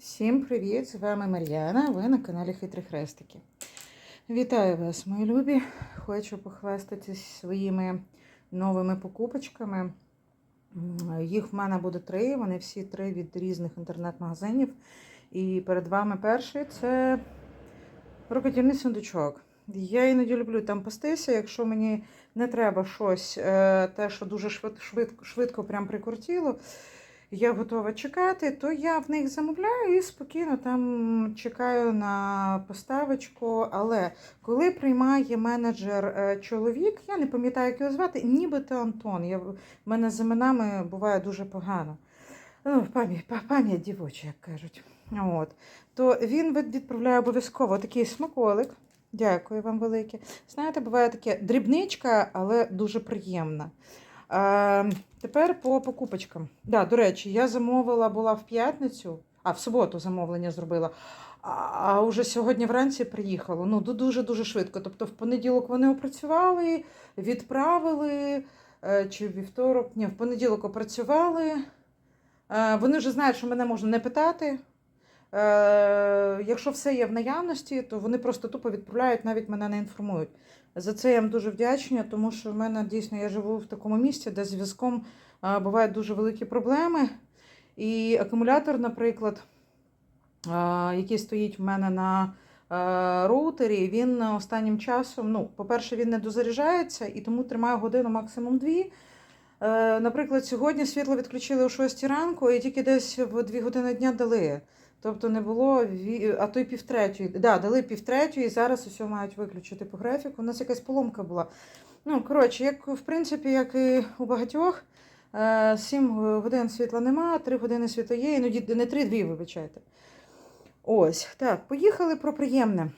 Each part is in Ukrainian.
Всім привіт! З вами Мар'яна, ви на каналі Хитрі Хрестики. Вітаю вас, мої любі! Хочу похвастатись своїми новими покупочками. Їх в мене буде три, вони всі три від різних інтернет-магазинів. І перед вами перший це рукодільний сундучок. Я іноді люблю там пастися, якщо мені не треба щось, е, те, що дуже швидко, швидко, прям прикрутіло я готова чекати, то я в них замовляю і спокійно там чекаю на поставочку. Але коли приймає менеджер е, чоловік, я не пам'ятаю, як його звати, нібито Антон. Я, в мене з іменами буває дуже погано. Ну, пам'ять, пам'ять дівоча, як кажуть. От. То він відправляє обов'язково такий смаколик. Дякую вам велике. Знаєте, буває таке дрібничка, але дуже приємна. Е, тепер по покупочкам. Да, до речі, я замовила була в п'ятницю, а в суботу замовлення зробила. А, вже сьогодні вранці приїхало. Ну, дуже-дуже швидко. Тобто в понеділок вони опрацювали, відправили, е, чи вівторок, ні, в понеділок опрацювали. Е, Вони вже знають, що мене можна не питати. Е, Якщо все є в наявності, то вони просто тупо відправляють, навіть мене не інформують. За це я їм дуже вдячна, тому що в мене дійсно я живу в такому місці, де зв'язком е, бувають дуже великі проблеми. І акумулятор, наприклад, е, який стоїть в мене на роутері, він останнім часом, ну, по-перше, він не дозаряджається і тому тримає годину, максимум дві. Наприклад, сьогодні світло відключили о 6 ранку і тільки десь в 2 години дня дали. Тобто не було, а то й півтретьої. Да, дали півтретьої, і зараз усе мають виключити по графіку. У нас якась поломка була. Ну, коротше, як в принципі, як і у багатьох, 7 годин світла нема, 3 години світла є, іноді не 3, 2, вибачайте. Ось, так, поїхали про приємне.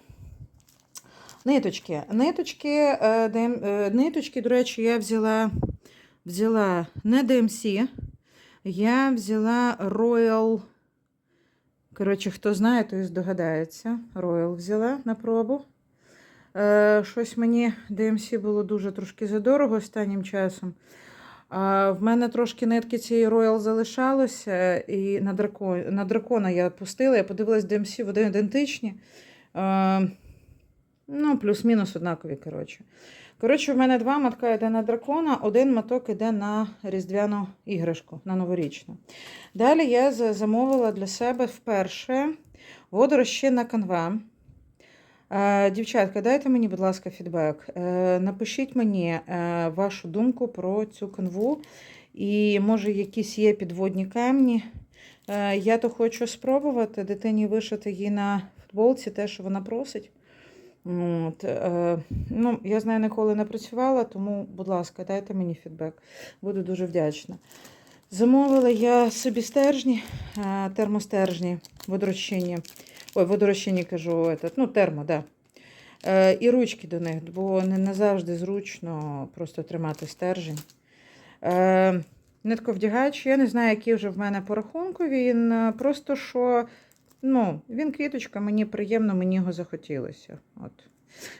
Ниточки. Ниточки, е, е, ниточки, до речі, я взяла, взяла не DMC, я взяла Royal. Коротше, хто знає, той здогадається. Royal взяла на пробу. Е, щось мені DMC було дуже трошки задорого останнім часом. В мене трошки нитки цієї Royal залишалося, і на, дракон, на дракона я пустила, я подивилась DMC, вони ідентичні. Е, ну, плюс-мінус однакові, коротше. Коротше, в мене два матка йде на дракона, один маток йде на різдвяну іграшку, на новорічну. Далі я замовила для себе вперше водорозчинна канва. Е, Дівчатка, дайте мені, будь ласка, фідбек. Е, Напишіть мені е, вашу думку про цю канву. І, може, якісь є підводні камні. Я то хочу спробувати дитині вишити їй на футболці те, що вона просить. От, е, ну, я з нею ніколи не працювала, тому, будь ласка, дайте мені фідбек. Буду дуже вдячна. Замовила я собі стержні, е, термостержні, водорозчинні. Ой, водорозчинні кажу, этот, ну, термо, да. Е, і ручки до них, бо не, не завжди зручно просто тримати стержень. Е, нитковдягач, я не знаю, який вже в мене по рахунку. Він е, просто що, ну, він квіточка, мені приємно, мені його захотілося. От.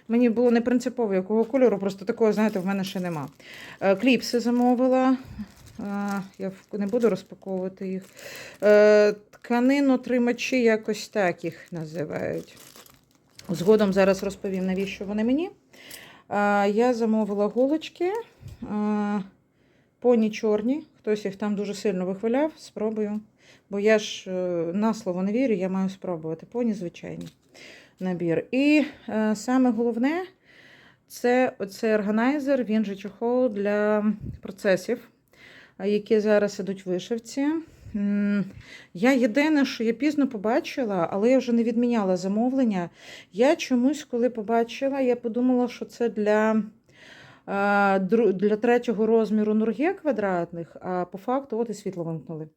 Мені було не принципово, якого кольору, просто такого, знаєте, в мене ще нема. Е, кліпси замовила. Е, я не буду розпаковувати їх. Е, тканину тримачі якось так їх називають. Згодом зараз розповім, навіщо вони мені. Я замовила голочки. Поні чорні. Хтось їх там дуже сильно вихваляв. Спробую. Бо я ж е, на слово не вірю, я маю спробувати. Поні звичайні набір. І е, саме головне це оцей органайзер, він же чохол для процесів, які зараз ідуть в вишивці. Я єдине, що я пізно побачила, але я вже не відміняла замовлення. Я чомусь, коли побачила, я подумала, що це для, для третього розміру нурге квадратних, а по факту, от і світло вимкнули.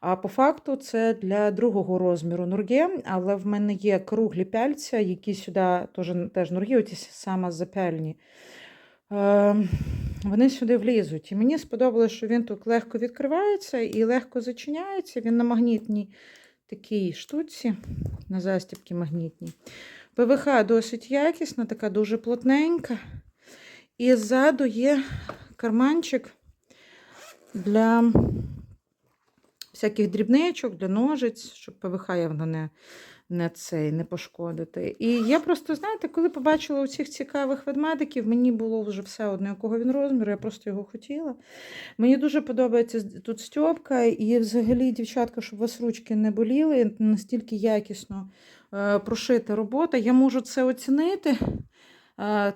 А по факту це для другого розміру нурге, але в мене є круглі пяльця, які сюди теж, теж нурге, оті саме запяльні. Е, вони сюди влізуть. І мені сподобалось, що він тут легко відкривається і легко зачиняється. Він на магнітній такій штуці, на застібки магнітній. ПВХ досить якісна, така дуже плотненька. І ззаду є карманчик для всяких дрібничок для ножиць, щоб ПВХ явно не, не цей не пошкодити. І я просто, знаєте, коли побачила у цих цікавих ведмедиків, мені було вже все одно, якого він розміру, я просто його хотіла. Мені дуже подобається тут стьопка, і взагалі, дівчатка, щоб у вас ручки не боліли, настільки якісно е, прошита робота. Я можу це оцінити.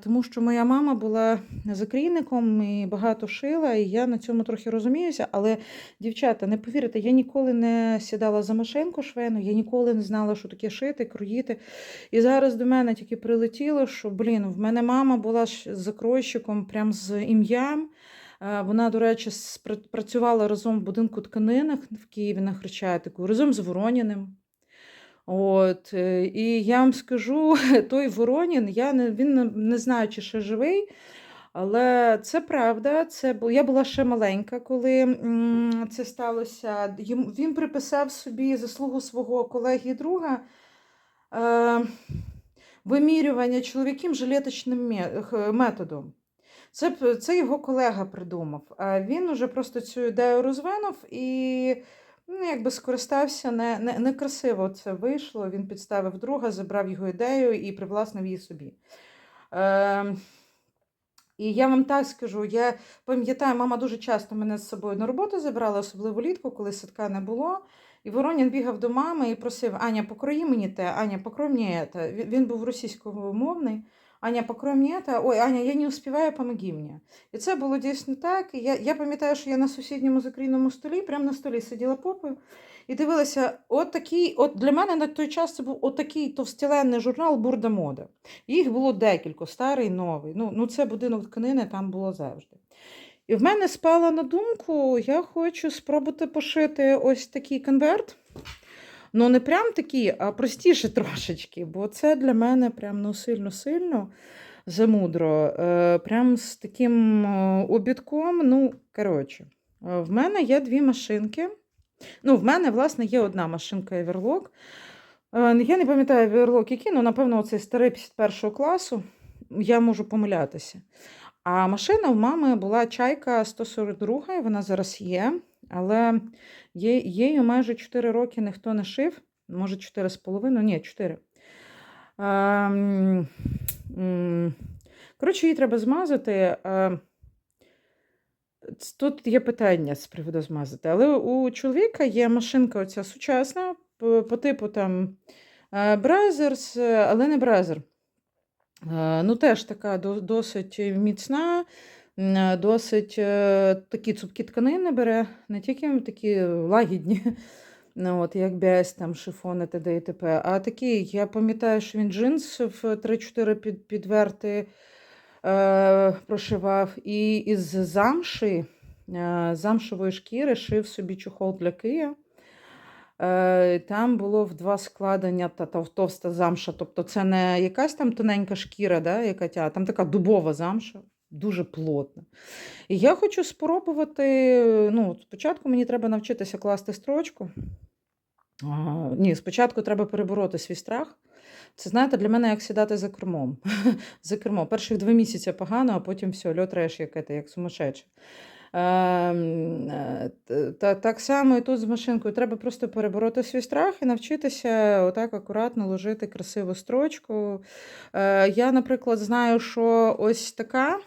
Тому що моя мама була закрійником і багато шила, і я на цьому трохи розуміюся. Але, дівчата, не повірите, я ніколи не сідала за машинку швейну, я ніколи не знала, що таке шити, кроїти. І зараз до мене тільки прилетіло, що, блін, в мене мама була закройщиком прям з ім'ям. Вона, до речі, працювала разом в будинку тканинах в Києві на Хрещатику, разом з Вороніним. От, е, і я вам скажу, той Воронін, я не, він не, знаю, чи ще живий, але це правда. Це, бу- я була ще маленька, коли це сталося. Він приписав собі заслугу свого колеги друга е, вимірювання чоловіків жилеточним методом. Це, це його колега придумав. Він уже просто цю ідею розвинув і ну, якби скористався не, не, некрасиво це вийшло. Він підставив друга, забрав його ідею і привласнив її собі. Е, і я вам так скажу, я пам'ятаю, мама дуже часто мене з собою на роботу забирала, особливо влітку, коли садка не було. І Воронін бігав до мами і просив: Аня, покрої мені те, Аня, покрой мені. Він він був російськомовний. Аня, покрой мені це. Ой, Аня, я не успіваю, помоги мені. І це було дійсно так. Я, я пам'ятаю, що я на сусідньому закрійному столі, прямо на столі сиділа попою і дивилася, от такий, от для мене на той час це був отакий товстеленний журнал Бурда Мода. Їх було декілька, старий, новий. Ну, ну це будинок тканини там було завжди. І в мене спала на думку, я хочу спробувати пошити ось такий конверт. Ну, не прям такий, а простіше трошечки, бо це для мене прям ну, сильно-сильно замудро. Е, прям з таким е, обідком. Ну, коротше, е, в мене є дві машинки. Ну, в мене, власне, є одна машинка Everlock. Я не пам'ятаю Everlock який, ну, напевно, оцей старий 51 класу. Я можу помилятися. А машина в мами була чайка 142, і вона зараз є, але її майже 4 роки ніхто не шив. Може, 4,5, ні, 4. Ем, Коротше, її треба змазати. Е, Тут є питання з приводу змазати. Але у чоловіка є машинка оця сучасна, по, типу там Бразерс, е, але не Бразер. Е, Ну, теж така досить міцна, е, досить е, такі цупкі тканини бере, не тільки такі лагідні, ну, от, як біась, там, шифони, т.д. і т.п., а такі, я пам'ятаю, що він джинс в 3-4 під, підверти е, прошивав, і із замші, е, замшової шкіри шив собі чохол для Кия. Е, Там було в два складення та, та товста замша. Тобто це не якась там тоненька шкіра, да, яка тя, там така дубова замша, дуже плотна. І я хочу спробувати. Ну, спочатку мені треба навчитися класти строчку. А, ні, спочатку треба перебороти свій страх. Це, знаєте, для мене як сідати за кермом. за кермо. Перших два місяці погано, а потім все, льот реш, як, це, як сумасшедший. Ем, е, так само і тут з машинкою. Треба просто перебороти свій страх і навчитися отак акуратно ложити красиву строчку. Е, Я, наприклад, знаю, що ось така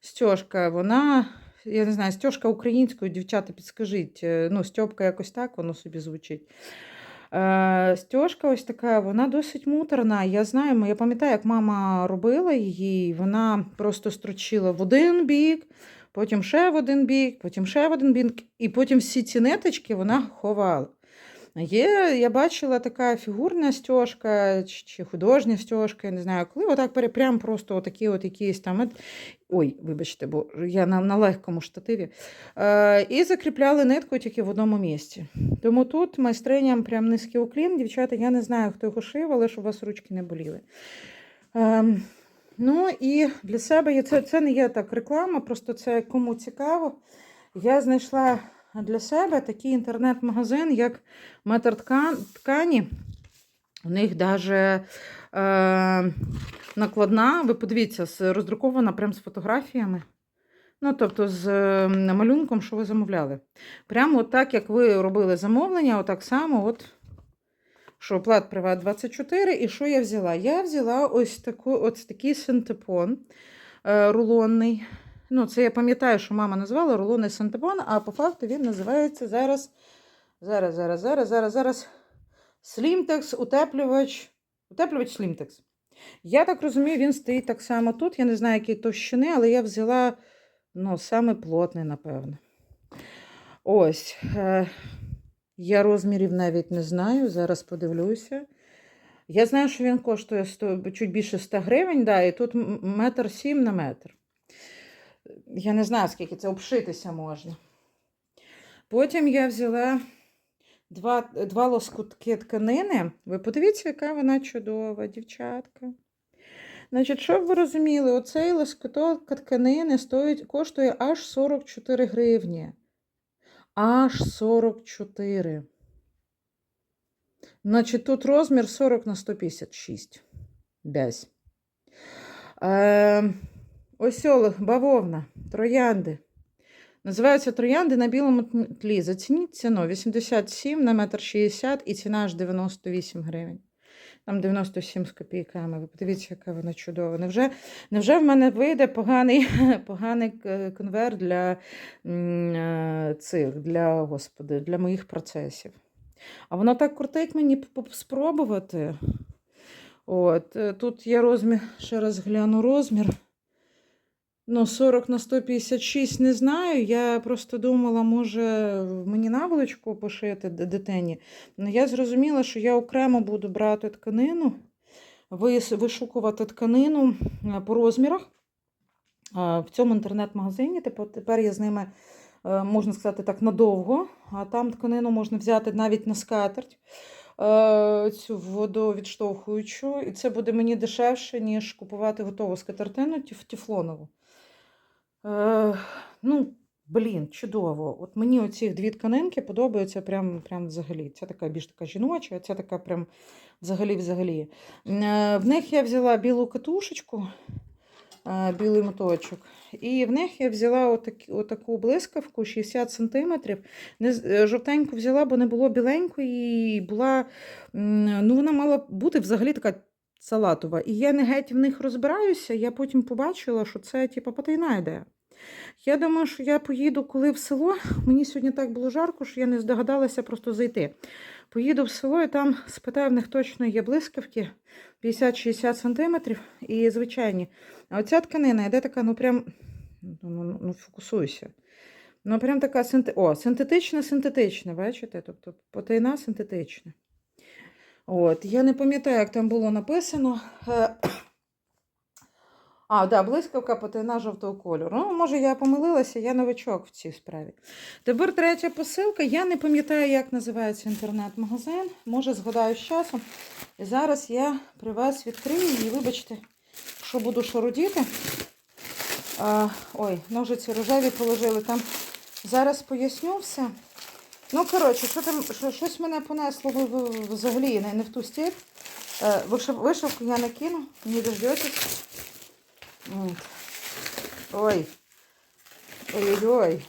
стяжка, вона. Я не знаю, стяжка українською, дівчата, підскажіть. е, Ну, стьопка якось так, воно собі звучить. Стяжка ось така, вона досить муторна. Я знаю, я пам'ятаю, як мама робила її, вона просто строчила в один бік, потім ще в один бік, потім ще в один бік, і потім всі ці ниточки вона ховала. Є, я бачила така фігурна стяжка чи, художня стяжка, я не знаю, коли отак прям просто отакі от якісь там. Ой, вибачте, бо я на, на легкому штативі. Е, і закріпляли нитку тільки в одному місці. Тому тут майстриням прям низький уклін. Дівчата, я не знаю, хто його шив, але щоб у вас ручки не боліли. Ем, ну і для себе є- це, це не є так реклама, просто це кому цікаво. Я знайшла для себе такий інтернет-магазин, як Метр ткані. У них навіть е, накладна, ви подивіться, роздрукована прям з фотографіями. Ну, тобто з малюнком, що ви замовляли. Прямо от так, як ви робили замовлення, отак само, от, що плат Приват 24. І що я взяла? Я взяла ось, таку, ось такий синтепон е, рулонний. Ну, це я пам'ятаю, що мама назвала рулонний синтепон, а по факту він називається зараз. Зараз, зараз, зараз, зараз, зараз. Слімтекс, утеплювач. Утеплювач Слімтекс. Я так розумію, він стоїть так само тут. Я не знаю, які товщини, але я взяла ну, саме плотний, напевно. Ось. Я розмірів навіть не знаю. Зараз подивлюся. Я знаю, що він коштує 100, чуть більше 100 гривень, да, і тут метр сім на метр. Я не знаю, скільки це обшитися можна. Потім я взяла два, два лоскутки тканини. Ви подивіться, яка вона чудова, дівчатка. Значить, щоб ви розуміли, оцей лоскуток тканини стоїть, коштує аж 44 гривні. Аж 44. Значить, тут розмір 40 на 156. Десь. Е, ось олег, бавовна, троянди. Називаються троянди на білому тлі. Зацініть ціну 87 на метр 60 і ціна аж 98 гривень. Там 97 з копійками. Ви подивіться, яка вона чудова. Невже, невже в мене вийде поганий, поганий е, конверт для е, цих, для, господи, для моїх процесів? А воно так крутить мені спробувати. От, е, тут є розмір, ще раз гляну розмір. Ну, 40 на 156 не знаю. Я просто думала, може, мені наволочку пошити дитині. Ну, я зрозуміла, що я окремо буду брати тканину, вишукувати тканину е, по розмірах. В цьому інтернет-магазині. Тепер я з ними, е, можна сказати так, надовго. А там тканину можна взяти навіть на скатерть. е, Цю водовідштовхуючу, і це буде мені дешевше, ніж купувати готову скатертину тефлонову. Е, ну, блін, чудово. От мені оці дві тканинки подобаються прям, прям взагалі. Ця така більш така жіноча, ця така прям взагалі-взагалі. Е, В них я взяла білу катушечку, е, білий моточок. І в них я взяла отакі, отаку блискавку 60 см. Не, жовтеньку взяла, бо не було біленької, і була, ну, вона мала бути взагалі така салатова. І я не геть в них розбираюся, я потім побачила, що це типу, потайна ідея. Я думаю, що я поїду коли в село. Мені сьогодні так було жарко, що я не здогадалася просто зайти. Поїду в село і там спитаю, в них точно є блискавки 50-60 см і звичайні. А оця тканина йде така, ну прям ну, ну, ну, фокусуйся. Ну, прям така синте... О, синтетична, синтетична, бачите? Тобто потайна синтетична. От, я не пам'ятаю, як там було написано. Е, А, да, блискавка потайна жовтого кольору. Ну, може, я помилилася, я новичок в цій справі. Тепер третя посилка. Я не пам'ятаю, як називається інтернет-магазин. Може, згадаю з часом. І зараз я при вас відкрию її. Вибачте, що буду шарудіти. А, ой, ножиці рожеві положили там. Зараз поясню все. Ну, коротше, що там, що, щось мене понесло взагалі не, не в ту стіль. Е, вишивку я не кину, не дождетесь. Ой. Ой-ой-ой.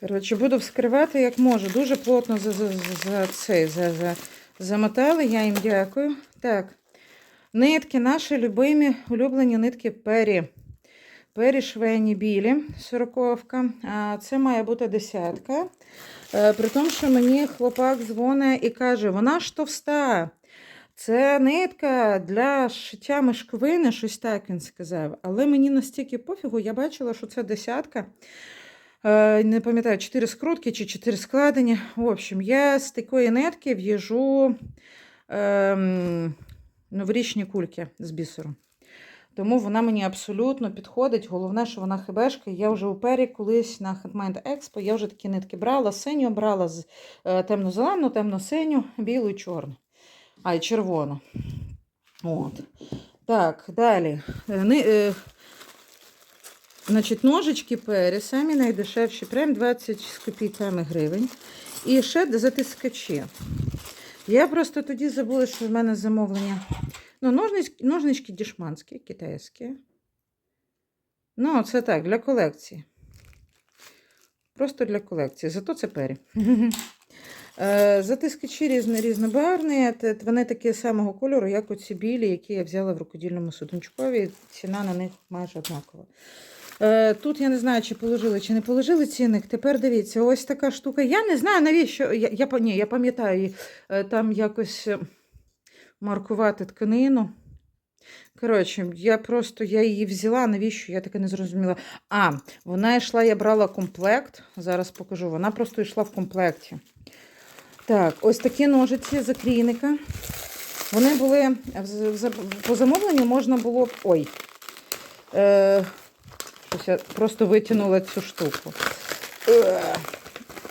Коротше, буду вскривати як можу. Дуже плотно за, за, за цей за, за, замотали. Я їм дякую. Так. Нитки, наші любимі, улюблені нитки пері. Пері швейні білі, сороковка. Це має бути десятка. Е, При тому, що мені хлопак дзвонить і каже, вона ж товста. Це нитка для шиття мешковини, щось так він сказав. Але мені настільки пофігу, я бачила, що це десятка. Е, Не пам'ятаю, 4 скрутки чи 4 складення. В общем, я з такої нитки в'їжу ем, новорічні кульки з бісеру. Тому вона мені абсолютно підходить. Головне, що вона хибешка. Я вже у пері колись на Handmade Expo, я вже такі нитки брала. Синю брала з е, темно-зелену, темно-синю, білу і чорну. А, і червону. От. Так, далі. Е, ни- е, Значить, ножички пері, самі найдешевші, прям 20 з копійками гривень. І ще затискачі. Я просто тоді забула, що в мене замовлення. Ну, ножнички, ножнички дішманські, китайські. Ну, це так, для колекції. Просто для колекції. Зато це пері. Е, Затискачі різно, різнобарвні. Вони такі самого кольору, як оці білі, які я взяла в рукодільному судочкові. Ціна на них майже однакова. Е, Тут я не знаю, чи положили, чи не положили цінник. Тепер дивіться, ось така штука. Я не знаю, навіщо. Я, я, ні, я пам'ятаю, е, там якось маркувати тканину. Коротше, я просто я її взяла, навіщо? Я таке не зрозуміла. А, вона йшла, я брала комплект. Зараз покажу. Вона просто йшла в комплекті. Так, ось такі ножиці закрійника. Вони були з- по замовленню можна було. Ой. Е, щось я просто витягнула цю штуку. Е,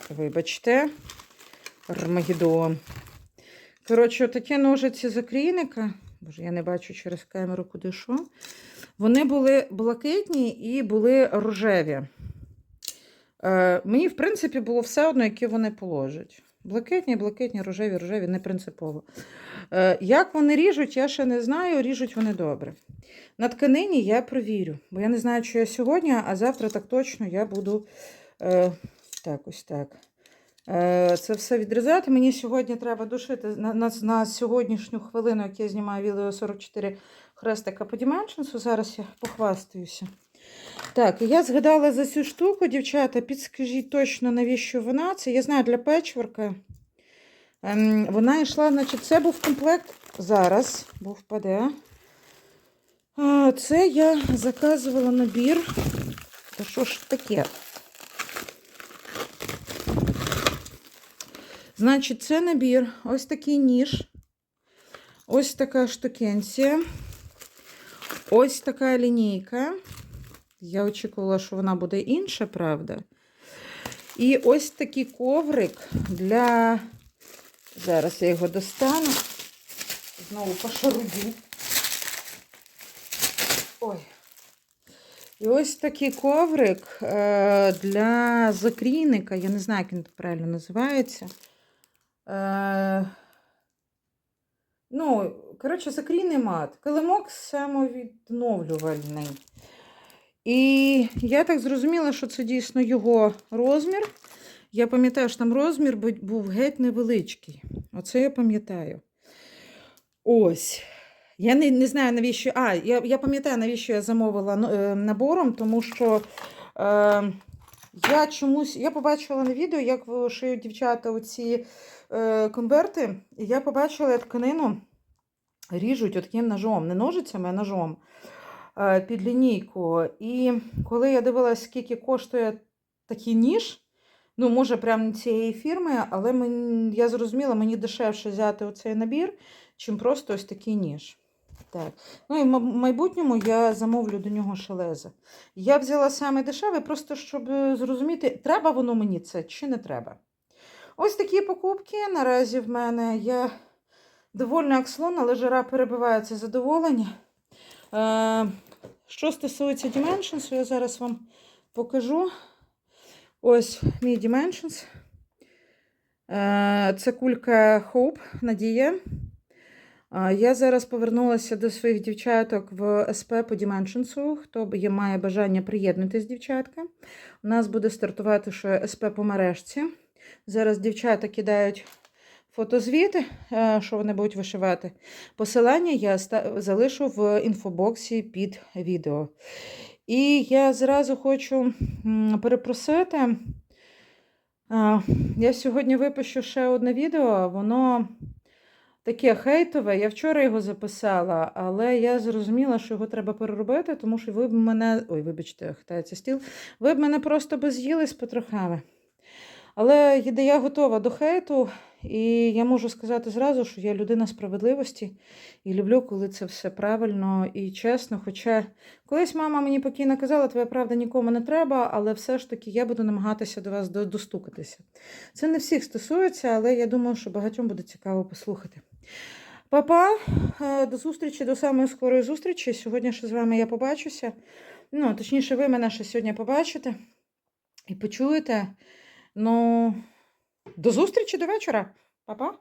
вибачте. Армагеддон. Коротше, такі ножиці закрійника. Боже, я не бачу через камеру, куди що. Вони були блакитні і були рожеві. Е, мені, в принципі, було все одно, які вони положать. Блакитні, блакитні, рожеві, рожеві, не принципово. Е, як вони ріжуть, я ще не знаю. Ріжуть вони добре. На тканині я провірю, бо я не знаю, що я сьогодні, а завтра так точно я буду е, так, ось так. Е, Це все відрізати. Мені сьогодні треба душити на, на, на сьогоднішню хвилину, як я знімаю відео 44 хрестика по Dimensions. Зараз я похвастаюся. Так, я згадала за цю штуку, дівчата. Підскажіть точно, навіщо вона? Це я знаю для печворка. Ем, вона йшла, значить, це був комплект зараз, бо впаде. Це я заказувала набір. Та що ж таке? Значить, це набір, ось такий ніж, ось така штукенція, ось така лінійка. Я очікувала, що вона буде інша, правда. І ось такий коврик для. Зараз я його достану. Знову пошарудю. Ой. І ось такий коврик е, для закрійника. Я не знаю, як він правильно називається. Е, ну, коротше, закрійний мат. Килимок самовідновлювальний. І я так зрозуміла, що це дійсно його розмір. Я пам'ятаю, що там розмір був геть невеличкий. Оце я пам'ятаю. Ось. Я не, не знаю, навіщо. А, я, я пам'ятаю, навіщо я замовила ну, е, набором, тому що е, я чомусь я побачила на відео, як шиють дівчата оці конверти, і я побачила тканину ріжуть таким ножом, не ножицями, а ножом е, під лінійку. І коли я дивилася, скільки коштує такий ніж, ну, може, прям цієї фірми, але мені, я зрозуміла, мені дешевше взяти оцей набір, чим просто ось такий ніж. Так. Ну і в майбутньому я замовлю до нього шелеза. Я взяла саме дешеве, просто щоб е, зрозуміти, треба воно мені це чи не треба. Ось такі покупки наразі в мене. Я довольна як слон, але жара перебиває це задоволення. Е, що стосується Dimensions, я зараз вам покажу. Ось мій Dimensions. Е, це кулька Hope, Надія. Я зараз повернулася до своїх дівчаток в СП по Dimensions. Хто є, має бажання приєднатись, дівчатка. У нас буде стартувати ще СП по мережці. Зараз дівчата кидають фотозвіти, е, що вони будуть вишивати. Посилання я залишу в інфобоксі під відео. І я зразу хочу перепросити. Я сьогодні випущу ще одне відео, воно таке хейтове. Я вчора його записала, але я зрозуміла, що його треба переробити, тому що ви б мене. Ой, вибачте, хитається стіл. Ви б мене просто би з'їли з потрохами. Але я готова до хейту, і я можу сказати зразу, що я людина справедливості і люблю, коли це все правильно і чесно. Хоча колись мама мені покійно казала, твоя правда нікому не треба, але все ж таки я буду намагатися до вас достукатися. Це не всіх стосується, але я думаю, що багатьом буде цікаво послухати. Папа, е, до зустрічі, до самої скорої зустрічі. Сьогодні ще з вами я побачуся. Ну, точніше, ви мене ще сьогодні побачите і почуєте. Ну, до зустрічі до вечора. Па-па.